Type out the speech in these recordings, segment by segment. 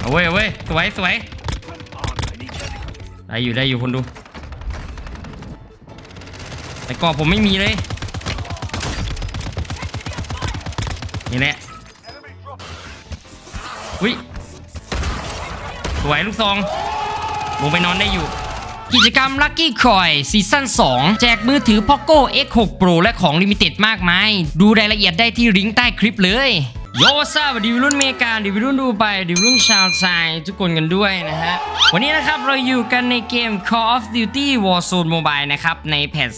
เอาเว้ยเอาเว้ยสวยสวยได้อยู่ได้อยู่คนดูแต่กรอบผมไม่มีเลยนี่แหละวิสวยลูกซองลงไปนอนได้อยู่กิจกรรม Lucky Coin ซีซั่น 2 แจกมือถือ Poco X6 Pro และของลิมิเต็ดมากมาย ดูรายละเอียดได้ที่ลิงก์ใต้คลิปเลย โยซาดิวรุ่นเมกาดิวรุ่นดูไปดิวรุ่นชาวไทยทุกคนกันด้วยนะฮะ วันนี้นะครับเราอยู่กันในเกม Call of Duty Warzone Mobile นะครับ ในแพท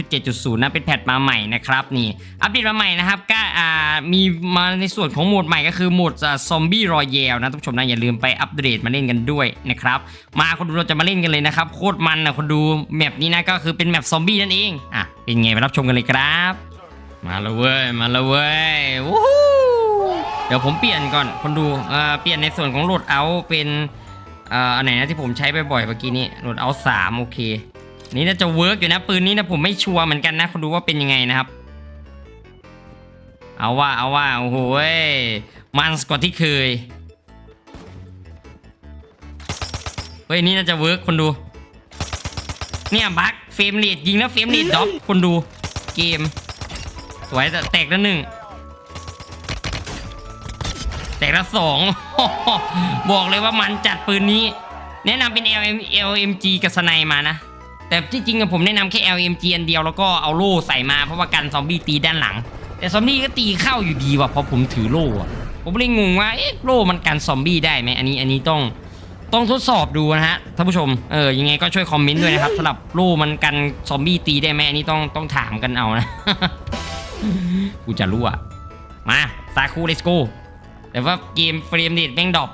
3.7.0 นะ เป็นแพทมาใหม่นะครับ นี่ อัปเดตมาใหม่นะครับ ก็อ่ามีมาในส่วนของโหมดใหม่ก็คือโหมดซอมบี้รอย l นะท่านผู้ชมนะ อย่าลืมไปอัปเดตมาเล่นกันด้วยนะครับ มาคนดูเราจะมาเล่นกันเลยนะครับ โคตรมันนะคนดูแมปนี้นะก็คือเป็นแมปซอมบี้นั่นเองอะเป็นไงไปรับชมกันเลยครับ มาแล้วเว้ยมาแล้วเว้ยวู้ เดี๋ยวผมเปลี่ยนก่อนคนดูเเปลี่ยนในส่วนของโหลดเอาเป็นอันไหนนะที่ผมใช้ไปบ่อยเมื่อกี้นี้โหลดเอาสามโอเค นี่น่าจะเวิร์กอยู่นะปืนนี้นะผมไม่ชัวร์เหมือนกันนะคนดูว่าเป็นยังไงนะครับ เอาว่าเอาว่าโอ้โหเว้ยมันกว่าที่เคยเฮ้ยนี่น่าจะเวิร์กคนดู เนี่ยบักเฟรมเรทยิงแล้วเฟรมเรทดรอปคนดูเกม สวยแต่แตกแล้วหนึ่ง แตกล้วสองบอกเลยว่ามันจัดปืนนี้ แนะนำเป็น LM LMG กับสไนมานะ แต่ที่จริงอะผมแนะนำแค่ LMG อันเดียวแล้วก็เอาโล่ใส่มาเพราะว่ากันซอมบี้ตีด้านหลัง แต่ซอมบี้ก็ตีเข้าอยู่ดีว่ะเพราะผมถือโล่อะผมเลยงงว่าเอ๊ะโล่มันกันซอมบี้ได้ไหมอันนี้อันนี้ต้องต้องทดสอบดูนะฮะท่านผู้ชมเออยังไงก็ช่วยคอมเมนต์ด้วยนะครับสำหรับโล่มันกันซอมบี้ตีได้ไหมอันนี้ต้องต้องถามกันเอานะกูจะรู้อะมาซาคูเลสโก แต่ว่าเกมเฟรมเรทแม่งดรอป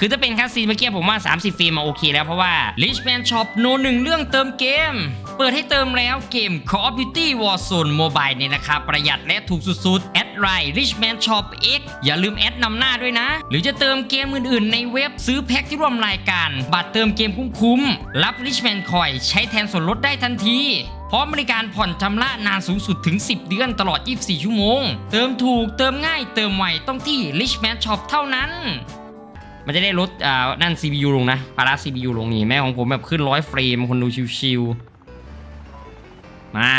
คือถ้าเป็นคัสซีนเมื่อกี้ผมว่า 30เฟรมมาโอเคแล้วเพราะว่า Richman Shop โนหนึ่งเรื่องเติมเกม เปิดให้เติมแล้วเกม Call of Duty Warzone Mobile เนี่ยนะครับประหยัดและถูกสุดๆ แอดไลน์ Richman Shop X อย่าลืมแอดนำหน้าด้วยนะ หรือจะเติมเกมอื่นๆ ในเว็บซื้อแพ็คที่ร่วมรายการ บัตรเติมเกมคุ้มๆ รับ Richman Coin ใช้แทนส่วนลดได้ทันที ร้อมบริการผ่อนชำระนานสูงสุดถึง 10 เดือนตลอด 24 ชั่วโมง เติมถูกเติมง่ายเติมไวต้องที่ Richman Shop เท่านั้น มันจะได้ลดอ่านั่น CPU ลงนะปารา CPU ลงนี่แม่ของผมแบบขึ้นร้อยเฟรมคนดูชิวๆมา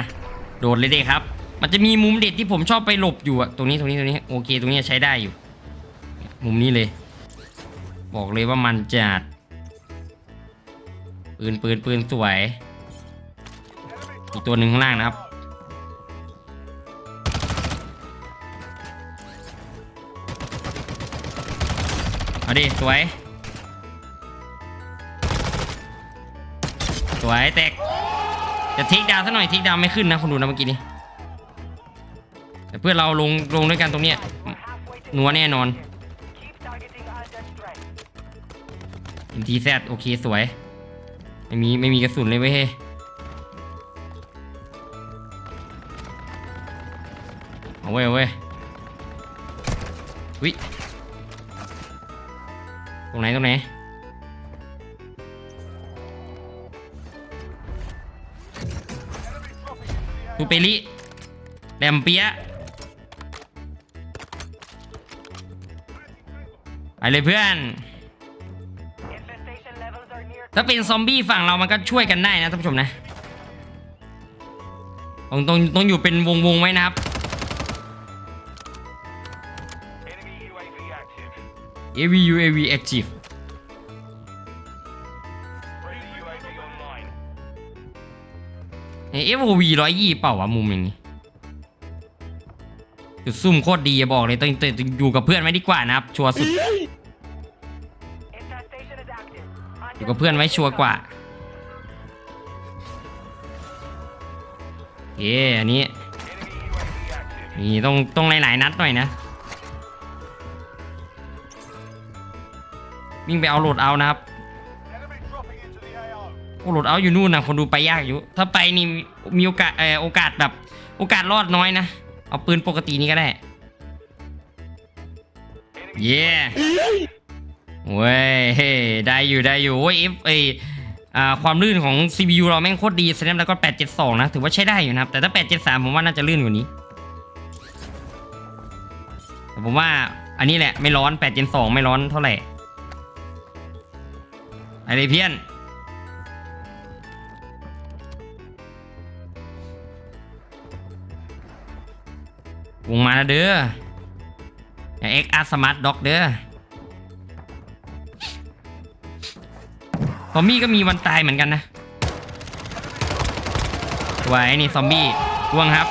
โดดเลยเด็ครับ มันจะมีมุมเด็ดที่ผมชอบไปหลบอยู่อะตรงนี้ตรงนี้ตรงนี้โอเค ตรงนี้ใช้ได้อยู่ มุมนี้เลย บอกเลยว่ามันจัดปืนปืนปืนสวย อีกตัวหนึ่งข้างล่างนะครับ เอาดิ สวย สวยแตก จะทิกดาวซะหน่อยทิกดาวไม่ขึ้นนะคนดูนะเมื่อกี้นี้ แต่เพื่อนเราลงลงด้วยกันตรงเนี้ยนัวแน่นอนอินทีแซดโอเค สวย ไม่มี ไม่มีกระสุนเลยเว้ย เอาเว้ยเอาเว้ยวิตรงไหนตรงไหนตูเปริแลมเปียไปเลยเพื่อน ถ้าเป็นซอมบี้ฝั่งเรามันก็ช่วยกันได้นะท่านผู้ชมนะต้องต้องต้องอยู่เป็นวงวงไว้นะครับ AV UAV active เอฟโอวีร้อยยี่เปล่าวะมุมอย่างนี้จุดซุ่มโคตรดีบอกเลยต้องต้องต้อยู่กับเพื่อนไว้ดีกว่านะครับ ชัวร์สุด อยู่กับเพื่อนไว้ชัวร์กว่าเย้อันนี้นี่ต้องต้องหลายๆนัดหน่อยนะ วิ่งไปเอาโหลดเอานะครับโอ้โหลดเอาอยู่นู่นนะคนดูไปยากอยู่ ถ้าไปนี่มีโอกาสเออโอกาสแบบโอกาสรอดน้อยนะ เอาปืนปกตินี้ก็ได้เย้เว้ยได้อยู่ได้อยู่โอ้ยเอฟเอความลื่นของ CPU เราแม่งโคตรดี Snap แล้วก็872 นะ ถือว่าใช้ได้อยู่นะครับ แต่ถ้า 873 ผมว่าน่าจะลื่นกว่านี้ แต่ผมว่าอันนี้แหละ ไม่ร้อน872ไม่ร้อนเท่าไหร่ ไปเลยเพี้ยน วงมาแล้วเด้ออเอ็กอาร์สมาร์ทด็อกเด้อซอมบี้ก็มีวันตายเหมือนกันนะไว้นี่ซอมบี้ร่วงครับ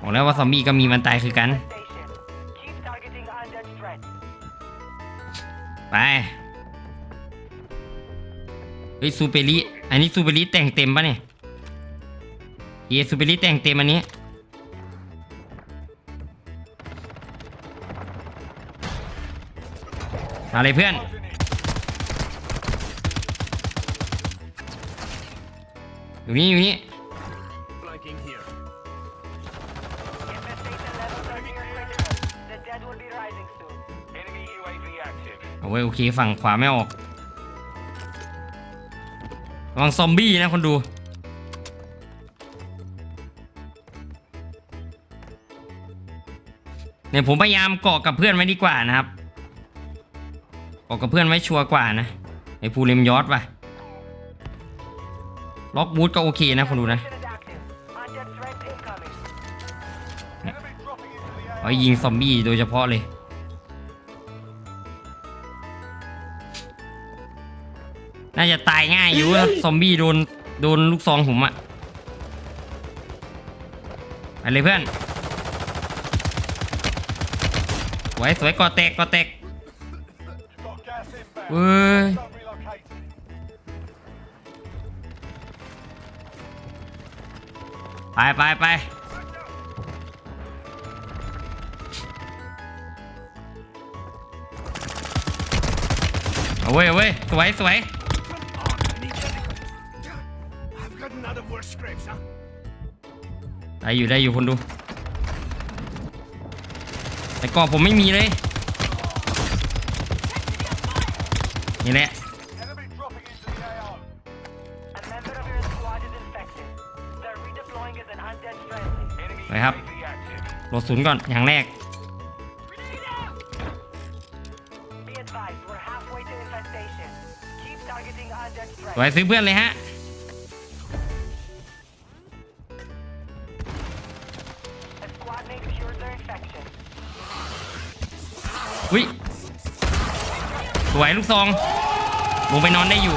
บอกแล้วว่าซอมบี้ก็มีวันตายคือกัน ไปเฮ้ยซูเปอริอันนี้ซูเปอริแต่งเต็มปะเนี่ยเยซูเปอริแต่งเต็มอันนี้อะไรเพื่อนอยู่นี่อยู่นี่ ว้ยโอเคฝั่งขวาไม่ออกระวังซอมบี้นะคนดู เนี่ยผมพยายามเกาะกับเพื่อนไว้ดีกว่านะครับเกาะกับเพื่อนไว้ชัวร์กว่านะไอ้ภูริมยอดว่ะล็อกบูทก็โอเคนะคนดูนะ Mission is active. Undead threat incoming. Enemy dropping into the เอายิงซอมบี้โดยเฉพาะเลย น่าจะตายง่ายอยู่นะซอมบี้โดนโดนลูกซองผมอะไปเลยเพื่อนสวยสวยก่อแตกก่อแตกเว้ยไปไปไปเอาเว้ยเอาเว้ยสวยสวย ได้อยู่ได้อยู่คนดูแต่กรอบผมไม่มีเลย นี่แหละ Enemy dropping into the AO. A member of your squad is infected. They're redeploying as an undead friendly. Enemy ไปครับ UAV active. โหลดศูนย์ก่อน อย่างแรก Be advised, we're halfway to infestation. Keep targeting undead ส threats. วยซื้อเพื่อนเลยฮะ วิสวยลูกซองลงไปนอนได้อยู่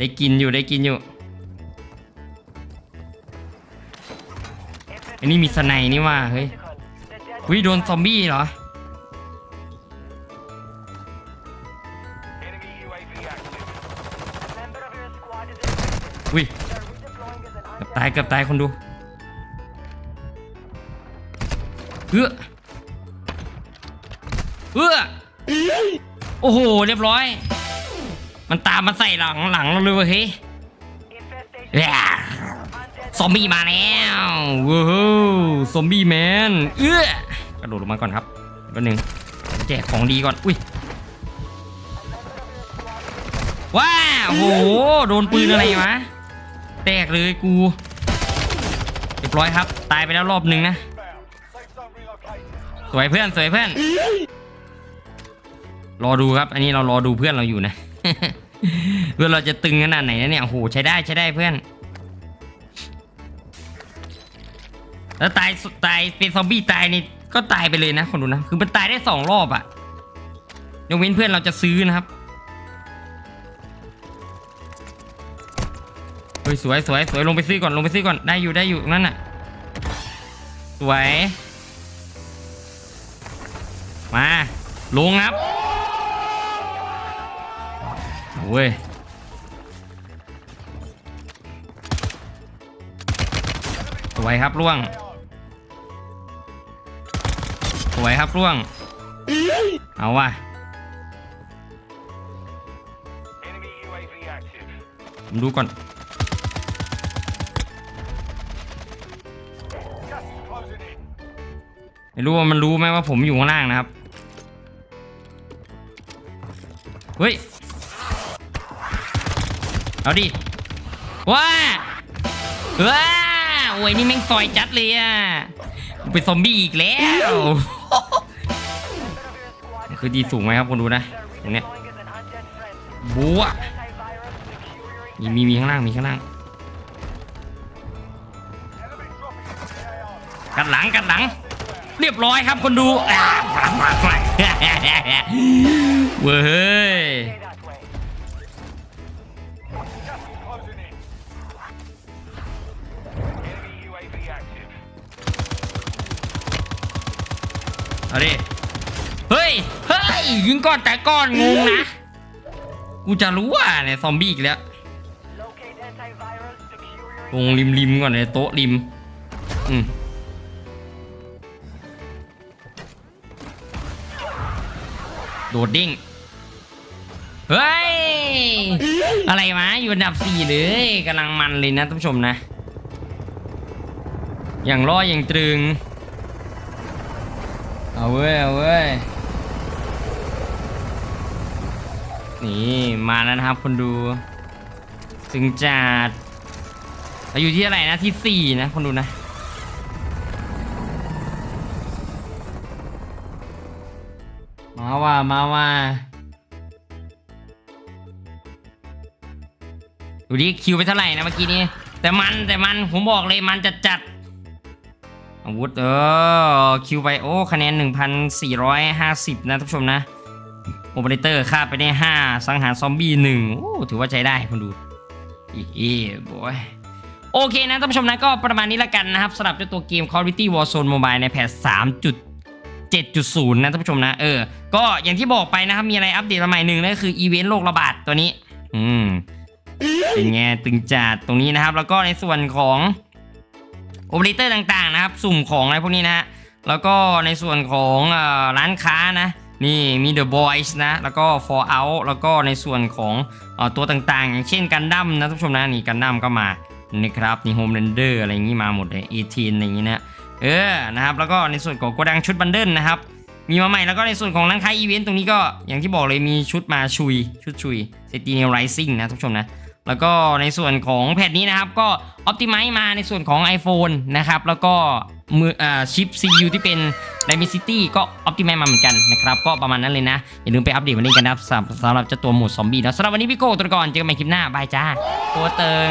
ได้กินอยู่ได้กินอยู่ อันนี้มีสไนนี่ว่าเฮ้ยวิโดนซอมบี้เหรอ วิกับตายกับตายคนดูเอื้อเอื้อโอ้โห เรียบร้อย มันตามมาใส่หลังหลังเราเลยเว้ยเฮ้ย infestation. แย่ Undead ซอมบี้มาแล้วว้าวซอมบี้แมนเอื้อกระโดดลงมาก่อนครับแป๊บนึงแจกของดีก่อนอุ้ยว้าโอ้โหโดนปืนอะไรวะแตกเลยกูเรียบร้อยครับ ตายไปแล้วรอบนึงนะ Inbound. Safe zone relocated. สวยเพื่อนสวยเพื่อน รอดูครับ อันนี้เรารอดูเพื่อนเราอยู่นะ เพื่อนเราจะตึงขนาดไหนนะเนี่ยโอ้โหใช้ได้ใช้ได้เพื่อน แล้วตายตายเป็นซอมบี้ตายนี่ก็ตายไปเลยนะคนดูนะคือมันตายได้สองรอบอะยกเว้นเพื่อนเราจะซื้อนะครับเฮ้ยสวยสวยสวยลงไปซื้อก่อนลงไปซื้อก่อนได้อยู่ได้อยู่ตรงนั่นน่ะสวยมาลงครับ เว้ยสวยครับล่วงสวยครับล่วง เอาว่ะผมดูก่อนไม่รู้ว่ามันรู้ไหมว่าผมอยู่ข้างล่างนะครับ เฮ้ย เอาดิ ว้าว้าโอ้ยนี่แม่งซอยจัดเลยอะเป็นซอมบี้อีกแล้ว คือดีสูงไหมครับคุณดูนะตรงเนี้ยบัวมีมีมีข้างล่างมีข้างล่าง กันหลังกันหลัง เรียบร้อยครับคนดูเว้ย เอาดิ เฮ้ย เฮ้ย ยิงก้อนแต่ก้อนงงนะ กูจะรู้ว่าเนี่ยซอมบี้อีกแล้ว Locate antivirus, secure your ลงริมริมๆก่อนเลยโต๊ะริม อืมโดดดิ้ง เฮ้ย อะไรวะ อยู่อันดับสี่เลยกำลังมันเลยนะท่านผู้ชมนะ อย่างล่ออย่างตรึง เว้ย เอาเว้ย นี่ มาแล้วนะครับคนดู ถึงจัดเราอยู่ที่อะไรนะ ที่สี่นะ คนดูนะ มาว่า มาว่าดูดิคิวไปเท่าไหร่นะเมื่อกี้นี้แต่มันแต่มันผมบอกเลยมันจะจัด อาวุธเออคิวไปโอคะแนน 1,450 นะท่านผู้ชมนะโอเปอเรเตอร์ฆ่าไปได้ 5 สังหารซอมบี้1โอ้ถือว่าใช้ได้คนดูอีบอยโอเคนะท่านผู้ชมนะก็ประมาณนี้ละกันนะครับสำหรับเจ้าตัวเกม Call of Duty Warzone Mobile ในแพท3.7.0 นะท่านผู้ชมนะเออก็อย่างที่บอกไปนะครับ มีอะไรอัปเดตมาใหม่หนึ่งนั่นก็คืออีเวนต์โรคระบาดตัวนี้ อืมเป็นไงตึงจัดตรงนี้นะครับ แล้วก็ในส่วนของ โอเปอเรเตอร์ต่างๆนะครับ สุ่มของอะไรพวกนี้นะฮะแล้วก็ในส่วนของร้านค้านะนี่มี The Boys นะ แล้วก็ Fallout แล้วก็ในส่วนของอตัวต่างๆ อย่างเช่นกันดั้มนะท่านผู้ชมนะนี่กันดั้มก็มานะครับนี่ Home Render อะไรอย่างนี้มาหมดเลย18อะไรอย่างนี้นะเออนะครับแล้วก็ในส่วนของโกดังชุดบันเดิลนะครับ มีมาใหม่แล้วก็ในส่วนของร้านค้าอีเวนต์ตรงนี้ก็อย่างที่บอกเลยมีชุดมาชุย ชุดชุย s e t i n e Rising นะท่านผู้ชมนะ แล้วก็ในส่วนของแพทนี้นะครับ ก็อ p t i m i z e มาในส่วนของ iPhone นะครับ แล้วก็มืออ่าชิป CPU ที่เป็น Dimensity ก็อ p t i m i z e มาเหมือนกันนะครับ ก็ประมาณนั้นเลยนะ อย่าลืมไปอัปเดตวันนี้กันนะครับสำหรับเจ้าตัวหมดซอมบี้นะสำหรับวันนี้พี่โก้ตัวก่อนเจอกันใหม่คลิปหน้าบายจ้าตัวเติง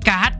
ด